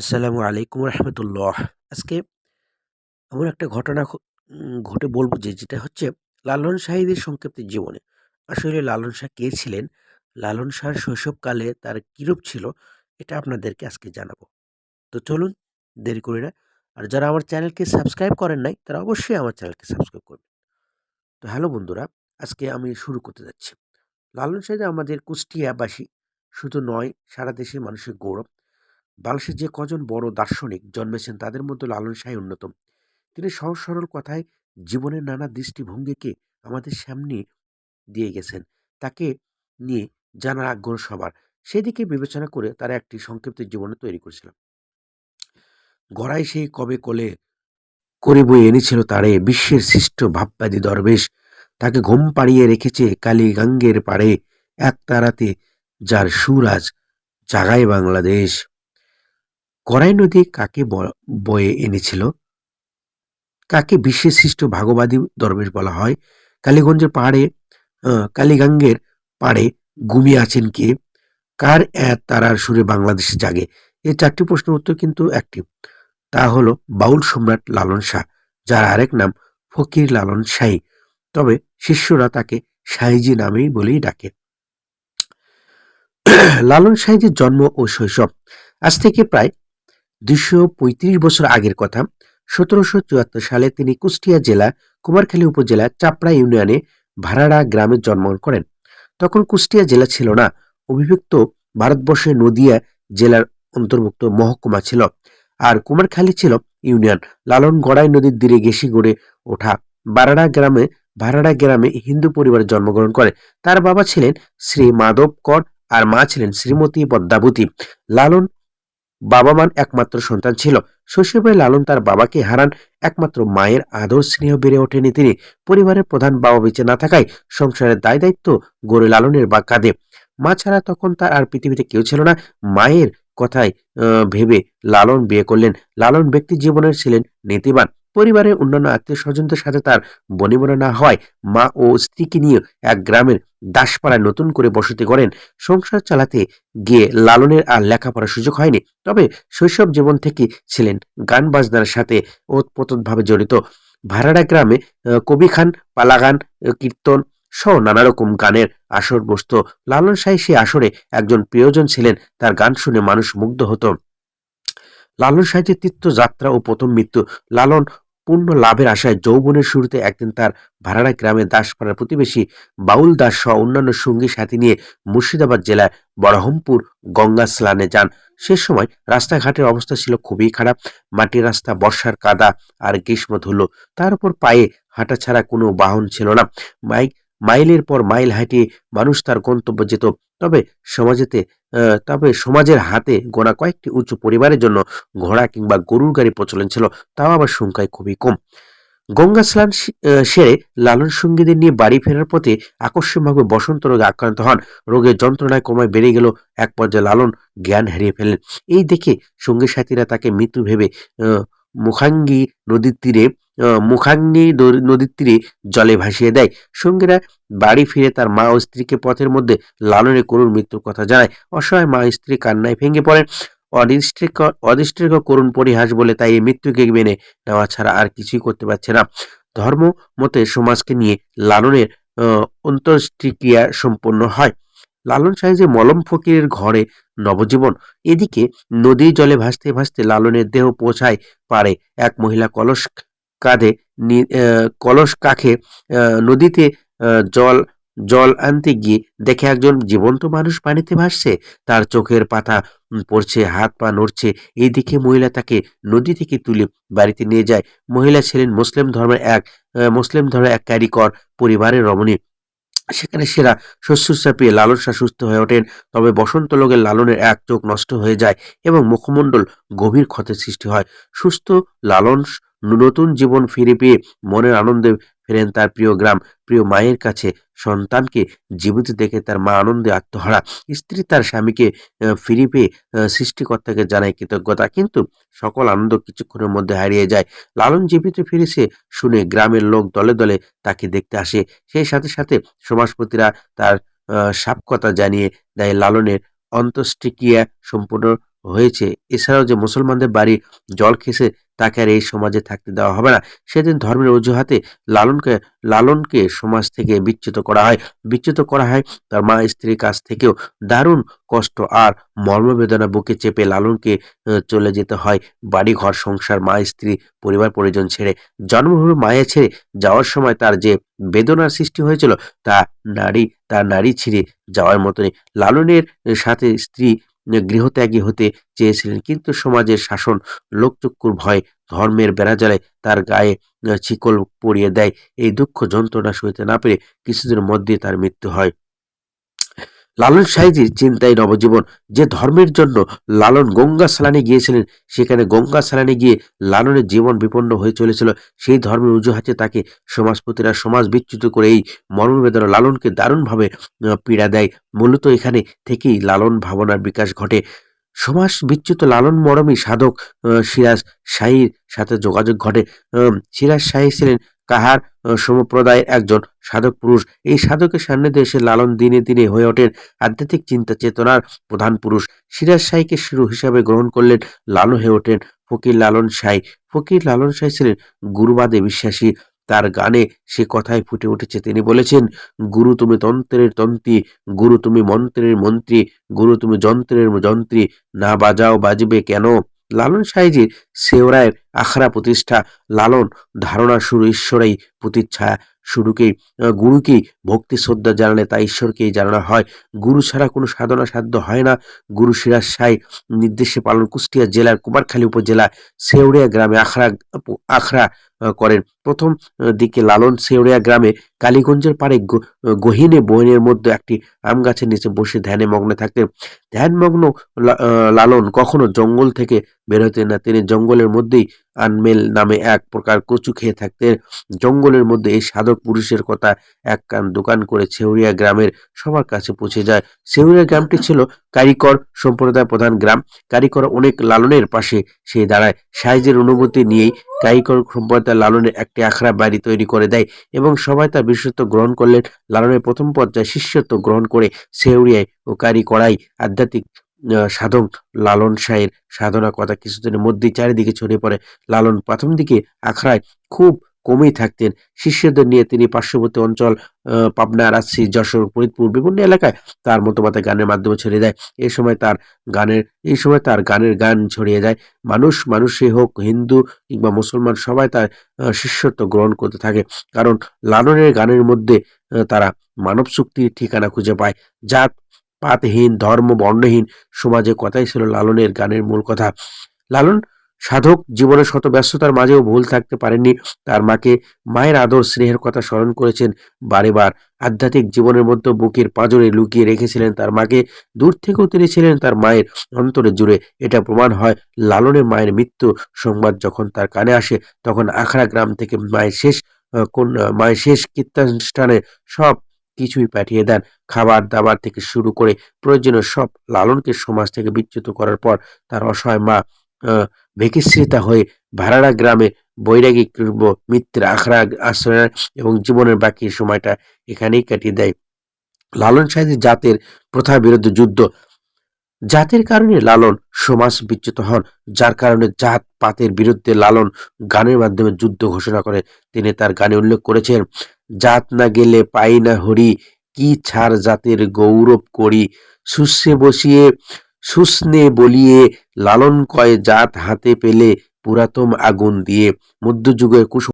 আসসালামু আলাইকুম রহমতুল্লাহ। আজকে এমন একটা ঘটনা ঘটে বলব যে, যেটা হচ্ছে লালন শাহীদের সংক্ষিপ্ত জীবনে। আসলে লালন শাহ কে ছিলেন? লালন শাহর শৈশবকালে তার কীরূপ ছিল? এটা আপনাদেরকে আজকে জানাব। তো চলুন, দেরি করি না। আর যারা আমার চ্যানেলকে সাবস্ক্রাইব করেন নাই, তারা অবশ্যই আমার চ্যানেলকে সাবস্ক্রাইব করবেন। তো হ্যালো বন্ধুরা, আজকে আমি শুরু করতে যাচ্ছি। লালন শাহ আমাদের কুষ্টিয়াবাসী। শুধু নয়, সারা দেশের মানুষের গৌরব। বাংলাদেশের যে কজন বড় দার্শনিক জন্মেছেন তাদের মধ্যে লালন শাহ অন্যতম। তিনি সহজ সরল কথায় জীবনের নানা দৃষ্টিভঙ্গিকে আমাদের সামনে দিয়ে গেছেন। তাকে নিয়ে জানার আগ্রহ সবার। সেদিকে বিবেচনা করে তারা একটি সংক্ষিপ্ত জীবনে তৈরি করেছিলাম গড়াই সেই কবে কোলে করে বই এনেছিল তারে। বিশ্বের সৃষ্ট ভাববাদী দরবেশ তাকে ঘুম পাড়িয়ে রেখেছে কালী গাঙ্গের পাড়ে। এক তারাতে যার সুরাজ জাগায় বাংলাদেশ। করাই নদী কাকে বয়ে এনেছিল? কাকে বিশ্বের সৃষ্ট ভাগবাদী দরবেশ বলা হয়? কালীগঞ্জের পাহাড়ে কালীগাঙ্গের পাড়ে ঘুমিয়ে আছেন কে? কার তারার সুরে বাংলাদেশে জাগে? এই চারটি প্রশ্নের উত্তর কিন্তু একটি। তা হলো বাউল সম্রাট লালন শাহ, যার আরেক নাম ফকির লালন শাহী। তবে শিষ্যরা তাকে শাহীজি নামেই বলেই ডাকে। লালন শাহীজির জন্ম ও শৈশব আজ থেকে প্রায় দুশো বছর আগের কথা, সতেরোশো চুয়াত্তর সালে তিনি কুষ্টিয়া জেলা, কুমারখালী উপজেলা, চাপড়া ইউনিয়নে ভাড়াড়া গ্রামে জন্মগ্রহণ করেন। তখন কুষ্টিয়া জেলা ছিল না অবিভক্ত ভারতবর্ষের নদিয়া জেলার অন্তর্ভুক্ত মহকুমা ছিল আর কুমারখালী ছিল ইউনিয়ন। লালন গড়াই নদীর তীরে গেসি গড়ে ওঠা বারাড়া গ্রামে ভাড়াড়া গ্রামে হিন্দু পরিবারে জন্মগ্রহণ করে। তার বাবা ছিলেন শ্রী মাধব কর আর মা ছিলেন শ্রীমতী পদ্মাবতী। লালন বাবা মান একমাত্র সন্তান ছিল। শৈশবে লালন তার বাবাকে হারান। একমাত্র মায়ের আদর স্নেহ বেড়ে ওঠেনি তিনি। পরিবারের প্রধান বাবা বেঁচে না থাকায় সংসারের দায় দায়িত্ব গড়ে লালনের বা কাঁদে মা ছাড়া তখন তার আর পৃথিবীতে কেউ ছিল না। মায়ের কথায় ভেবে লালন বিয়ে করলেন। লালন ব্যক্তি জীবনের ছিলেন নীতিবান। পরিবারের অন্যান্য আত্মীয় স্বজনদের সাথে তার বনিবনা না হয় মা ও স্ত্রীকে নিয়ে এক গ্রামের দাসপাড়ায় নতুন করে বসতি করেন সংসার চালাতে গিয়ে লালনের আর লেখাপড়ার সুযোগ হয়নি, তবে শৈশব জীবন থেকে ছিলেন গান বাজনার সাথে ওতপ্রোতভাবে জড়িত। ভাড়াড়া গ্রামে কবি খান, পালাগান কীর্তন সহ নানা রকম গানের আসর বসত। লালন সাই সেই আসরে একজন প্রিয়জন ছিলেন, তার গান শুনে মানুষ মুগ্ধ হতো। লালন সাহিত্যের তীর্থযাত্রা ও প্রথম মৃত্যু। লালন পূর্ণ লাভের আশায় যৌবনের শুরুতে একদিন তার ভাড়াড়া গ্রামে দাসপাড়ার প্রতিবেশী বাউল দাস সহ অন্যান্য সঙ্গী সাথী নিয়ে মুর্শিদাবাদ জেলার বরহমপুর গঙ্গা স্লানে যান। সে সময় রাস্তাঘাটের অবস্থা ছিল খুবই খারাপ। মাটির রাস্তা, বর্ষার কাদা আর গ্রীষ্ম ধুলো তার উপর পায়ে হাঁটা ছাড়া কোনো বাহন ছিল না। মাইক মাইলের পর মাইল হাঁটিয়ে মানুষ তার গন্তব্য যেত। তবে সমাজেতে তবে সমাজের হাতে গোনা কয়েকটি উঁচু পরিবারের জন্য ঘোড়া কিংবা গরুর গাড়ি প্রচলন ছিল, তাও আবার সংখ্যায় খুবই কম। গঙ্গা স্নান সেরে লালন সঙ্গীদের নিয়ে বাড়ি ফেরার পথে আকস্মিকভাবে বসন্ত রোগে আক্রান্ত হন। রোগের যন্ত্রণায় ক্রমে বেড়ে গেল এক পর্যায়ে লালন জ্ঞান হারিয়ে ফেলেন এই দেখে সঙ্গী সাথীরা তাকে মৃত্যু ভেবে মুখাঙ্গি নদীর তীরে মুখাঙ্গি নদীর তীরে জলে ভাসিয়ে দেয়। সঙ্গীরা বাড়ি ফিরে তার মা ও স্ত্রীকে পথের মধ্যে লালনের করুণ মৃত্যুর কথা জানায়। অসহায় মা স্ত্রী কান্নায় ভেঙে পড়েন। অদৃষ্টিক করুণ পরিহাস বলে তাই এই মৃত্যুকে মেনে নেওয়া ছাড়া আর কিছুই করতে পারছে না। ধর্ম মতে সমাজকে নিয়ে লালনের আহ, অন্তর্ক্রিয়া সম্পন্ন হয়। লালন সাহেব মলম ফকিরের ঘরে নবজীবন, এদিকে নদীর জলে ভাসতে ভাসতে লালনের দেহ পৌঁছায় পারে এক মহিলা কলস কাঁধে কলস কাখে নদীতে জল জল আনতে গিয়ে দেখে একজন জীবন্ত মানুষ পানিতে ভাসছে। তার চোখের পাতা পড়ছে, হাত পা নড়ছে। এই দেখে মহিলা তাকে নদী থেকে তুলে বাড়িতে নিয়ে যায়। মহিলা ছিলেন মুসলিম ধর্মের এক মুসলিম ধর্মের এক কারিকর পরিবারের রমণী। সেখানে সেরা শুশ্রূষা পেয়ে লালন শাহ সুস্থ হয়ে ওঠেন। তবে বসন্ত লোকের লালনের এক চোখ নষ্ট হয়ে যায় এবং মুখমণ্ডল গভীর ক্ষতের সৃষ্টি হয়। সুস্থ লালন নতুন জীবন ফিরে পেয়ে মনের আনন্দে ফেরেন তার প্রিয় গ্রাম। প্রিয় মায়ের কাছে সন্তানকে জীবিত দেখে তার মা আনন্দে আত্মহারা। স্ত্রী তার স্বামীকে ফিরে পেয়ে সৃষ্টিকর্তাকে জানায় কৃতজ্ঞতা। কিন্তু সকল আনন্দ কিছুক্ষণের মধ্যে হারিয়ে যায়। লালন জীবিত ফিরেছে শুনে গ্রামের লোক দলে দলে তাকে দেখতে আসে। সেই সাথে সাথে সমাজপতিরা তার সাপকতা জানিয়ে দেয়। লালনের অন্ত্যেষ্টিক্রিয়া সম্পূর্ণ হয়েছে। এছাড়াও যে মুসলমানদের বাড়ি জল খেসে তাকে আর এই সমাজে থাকতে দেওয়া হবে না। সেদিন ধর্মের অজুহাতে লালনকে লালনকে সমাজ থেকে বিচ্যুত করা হয়। বিচ্যুত করা হয় তার মা স্ত্রীর কাছ থেকেও। দারুণ কষ্ট আর মর্মবেদনা বুকে চেপে লালনকে চলে যেতে হয়। বাড়ি ঘর সংসার, মা, স্ত্রী, পরিবার, পরিজন ছেড়ে। জন্মভূমি মায়া ছেড়ে যাওয়ার সময় তার যে বেদনার সৃষ্টি হয়েছিল, তা নারী, তার নারী ছিঁড়ে যাওয়ার মতনই। লালনের সাথে স্ত্রী গৃহত্যাগী হতে চেয়েছিলেন। কিন্তু সমাজের শাসন, লোকচক্ষুর ভয়, ধর্মের বেড়াজালে তার গায়ে শিকল পরিয়ে দেয়। এই দুঃখ যন্ত্রণা সইতে না পেরে কিছুদিনের মধ্যে তার মৃত্যু হয়। লালন সাইজির চিন্তায় নবজীবন। যে ধর্মের জন্য লালন গঙ্গা সালানে গিয়েছিলেন, সেখানে গঙ্গা সালানে গিয়ে লালনের জীবন বিপন্ন হয়ে চলেছিল। সেই ধর্মের অজুহাতে তাকে সমাজপতিরা সমাজ বিচ্যুত করে এই মর্মবেদনা লালনকে দারুণভাবে পীড়া দেয়। মূলত এখানে থেকেই লালন ভাবনার বিকাশ ঘটে। সমাজ বিচ্যুত লালন মরমী সাধক সিরাজ শাহীর সাথে যোগাযোগ ঘটে। সিরাজ শাহী ছিলেন কাহার সমপ্রদায়ের একজন সাধক পুরুষ। এই সাধকের সান্নিধ্যে এসে লালন দিনে দিনে হয়ে ওঠেন। আধ্যাত্মিক চিন্তা চেতনার প্রধান পুরুষ। সিরাজ শাহীকে শুরু হিসাবে গ্রহণ করলেন, লালন হয়ে ওঠেন ফকির লালন শাহী। ফকির লালন শাহী ছিলেন গুরুবাদে বিশ্বাসী। তার গানে সে কথাই ফুটে উঠেছে। তিনি বলেছেন, গুরু তুমি তন্ত্রের তন্ত্রী, গুরু তুমি মন্ত্রের মন্ত্রী, গুরু তুমি যন্ত্রের যন্ত্রী। না বাজাও বাজবে কেন? লালন সাহেজির সেওরায়ের আখড়া প্রতিষ্ঠা লালন ধারণা শুরু ঈশ্বরেই প্রতিচ্ছায়া শুরুকেই গুরুকেই ভক্তি শ্রদ্ধা জানালে তা ঈশ্বরকেই জানানো হয়। গুরু ছাড়া কোনো সাধনা সাধ্য হয় না। গুরু সিরাজ সাই নির্দেশে পালন কুষ্টিয়া জেলার কুমারখালী উপজেলা সেউরিয়া গ্রামে আখড়া আখড়া করেন। প্রথম দিকে লালন সেউরিয়া গ্রামে কালীগঞ্জের পাড়ে গহীনে বইনের মধ্যে একটি আম গাছের নিচে বসে ধ্যানে মগ্ন থাকতেন। ধ্যানমগ্ন লালন কখনো জঙ্গল থেকে বেরোতেন না। তিনি জঙ্গলের মধ্যেই আনমেল নামে এক প্রকার কচু খেয়ে থাকতেন জঙ্গলের মধ্যে এই সাধক পুরুষের কথা এক কান দোকান করে ছেউরিয়া গ্রামের সবার কাছে পৌঁছে যায়। ছেউরিয়া গ্রামটি ছিল কারিকর সম্প্রদায় প্রধান গ্রাম। কারিকর অনেক লালনের পাশে সে দাঁড়ায়। সাইজের অনুভূতি নিয়েই কারিকর সম্প্রদায় লালনের একটি আখড়া বাড়ি তৈরি করে দেয় এবং সবাই তার বিশেষত্ব গ্রহণ করলেন লালনের প্রথম পর্যায়ে শিষ্যত্ব গ্রহণ করে সেউরিয়ায় ও কারিকরাই আধ্যাত্মিক সাধক লালন শাহের সাধনা কথা কিছুদিনের মধ্যেই চারিদিকে ছড়িয়ে পড়ে। লালন প্রথম দিকে আখড়ায় খুব কমেই থাকতেন। শিষ্যদের নিয়ে তিনি পার্শ্ববর্তী অঞ্চল পাবনা, রাজশাহী, যশোর, ফরিদপুর বিভিন্ন এলাকায় তার মতবাদে গানের মাধ্যমে ছড়িয়ে দেয়। এই সময় তার গানের এই সময় তার গানের গান ছড়িয়ে যায়। মানুষ মানুষই হোক, হিন্দু কিংবা মুসলমান, সবাই তার শিষ্যত্ব গ্রহণ করতে থাকে। কারণ লালনের গানের মধ্যে তারা মানব শক্তির ঠিকানা খুঁজে পায়। জাত পাতহীন ধর্ম বর্ণহীন সমাজে কথাই ছিল লালনের গানের মূল কথা লালন সাধক জীবনের শত ব্যস্ততার মাঝেও ভুল থাকতে পারেননি তার মাকে মায়ের আদর স্নেহের কথা স্মরণ করেছেন বারে বার আধ্যাত্মিক জীবনের মধ্যে বুকের পাঁজরে লুকিয়ে রেখেছিলেন তার মাকে দূর থেকেও তিনি ছিলেন তার মায়ের অন্তরে জুড়ে এটা প্রমাণ হয় লালনের মায়ের মৃত্যু সংবাদ যখন তার কানে আসে তখন আখড়া গ্রাম থেকে মায়ের শেষ কোন মায়ের শেষ কীর্তানুষ্ঠানে সব কিছুই পাঠিয়ে দেন। খাবার দাবার থেকে শুরু করে প্রয়োজনীয় সব লালনকে সমাজ থেকে বিচ্যুত করার পর তার অসহায় মা ভেকিশ্রিতা হয়ে ভাড়াড়া গ্রামে বৈরাগী কৃষ্ণ মিত্র আখড়া আশ্রয় এবং জীবনের বাকি সময়টা এখানেই কাটিয়ে দেয়। লালন সাহেবের জাতের প্রথার বিরুদ্ধে যুদ্ধ। জাতের কারণে লালন সমাজ বিচ্যুত হন, যার কারণে জাত পাতের বিরুদ্ধে লালন গানের মাধ্যমে যুদ্ধ ঘোষণা করে। তিনি তার গানে উল্লেখ করেছেন জাত না গেলে পাই না হরি, কি ছাড় জাতের গৌরব করি? সুস্নে বসিয়ে সুস্নে বলিয়ে, লালন কয় জাত হাতে পেলে পুরাতন আগুন দিয়ে। মধ্যযুগের কুস